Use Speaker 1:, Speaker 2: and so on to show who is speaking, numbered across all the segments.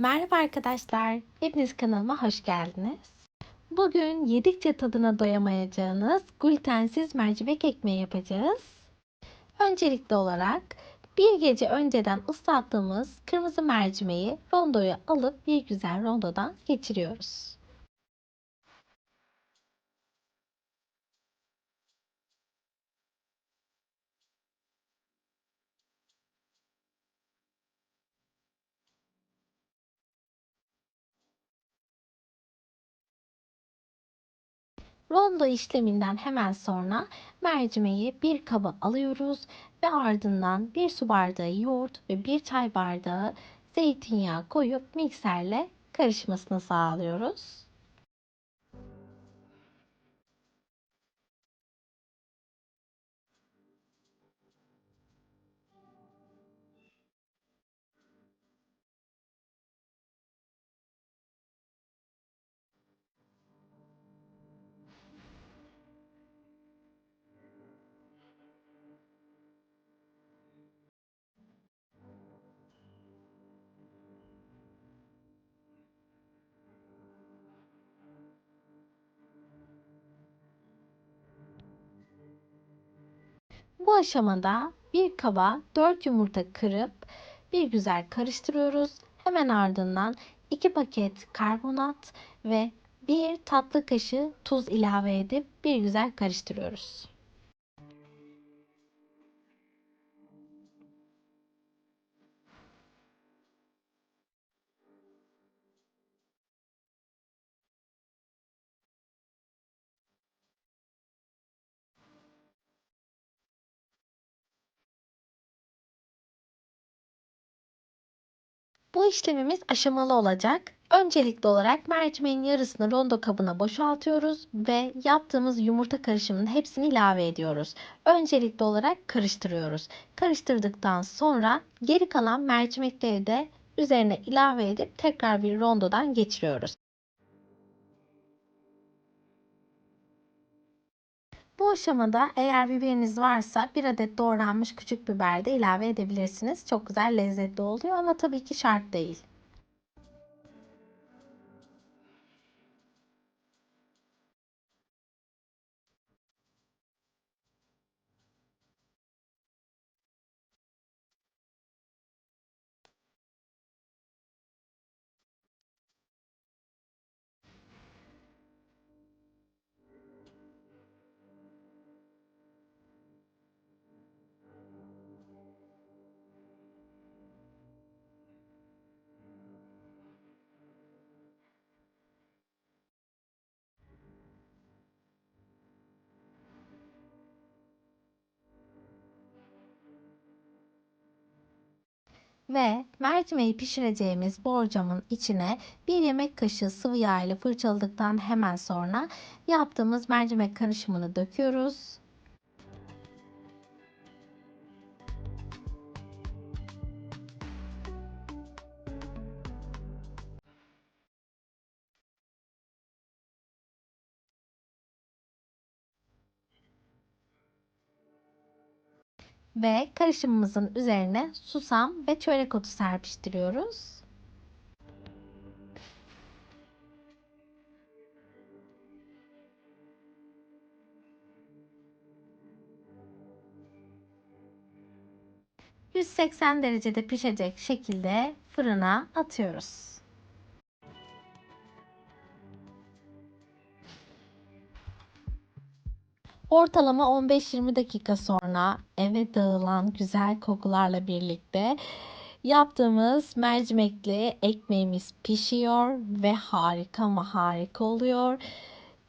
Speaker 1: Merhaba arkadaşlar, hepiniz kanalıma hoş geldiniz. Bugün yedikçe tadına doyamayacağınız glutensiz mercimek ekmeği yapacağız. Öncelikli olarak bir gece önceden ıslattığımız kırmızı mercimeği rondoya alıp bir güzel rondodan geçiriyoruz. Rondo işleminden hemen sonra mercimeği bir kaba alıyoruz ve ardından bir su bardağı yoğurt ve bir çay bardağı zeytinyağı koyup mikserle karışmasını sağlıyoruz. Bu aşamada bir kaba 4 yumurta kırıp bir güzel karıştırıyoruz. Hemen ardından 2 paket karbonat ve 1 tatlı kaşığı tuz ilave edip bir güzel karıştırıyoruz. Bu işlemimiz aşamalı olacak. Öncelikli olarak mercimeğin yarısını rondo kabına boşaltıyoruz ve yaptığımız yumurta karışımının hepsini ilave ediyoruz. Öncelikli olarak karıştırıyoruz. Karıştırdıktan sonra geri kalan mercimekleri de üzerine ilave edip tekrar bir rondodan geçiriyoruz. Bu aşamada eğer biberiniz varsa bir adet doğranmış küçük biber de ilave edebilirsiniz. Çok güzel lezzetli oluyor ama tabii ki şart değil. Ve mercimeği pişireceğimiz borcamın içine bir yemek kaşığı sıvı yağ ile fırçaladıktan hemen sonra yaptığımız mercimek karışımını döküyoruz. Ve karışımımızın üzerine susam ve çörek otu serpiştiriyoruz. ...180 derecede pişecek şekilde fırına atıyoruz. Ortalama 15-20 dakika sonra eve dağılan güzel kokularla birlikte yaptığımız mercimekli ekmeğimiz pişiyor ve harika ama harika oluyor.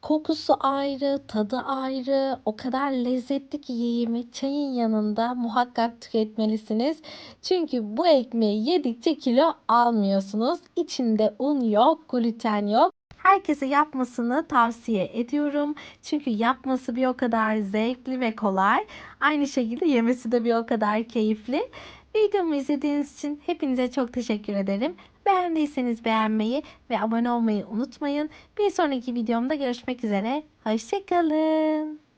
Speaker 1: Kokusu ayrı, tadı ayrı. O kadar lezzetli ki yiyimi çayın yanında muhakkak tüketmelisiniz. Çünkü bu ekmeği yedikçe kilo almıyorsunuz. İçinde un yok, gluten yok. Herkese yapmasını tavsiye ediyorum. Çünkü yapması bir o kadar zevkli ve kolay. Aynı şekilde yemesi de bir o kadar keyifli. Videomu izlediğiniz için hepinize çok teşekkür ederim. Beğendiyseniz beğenmeyi ve abone olmayı unutmayın. Bir sonraki videomda görüşmek üzere. Hoşçakalın.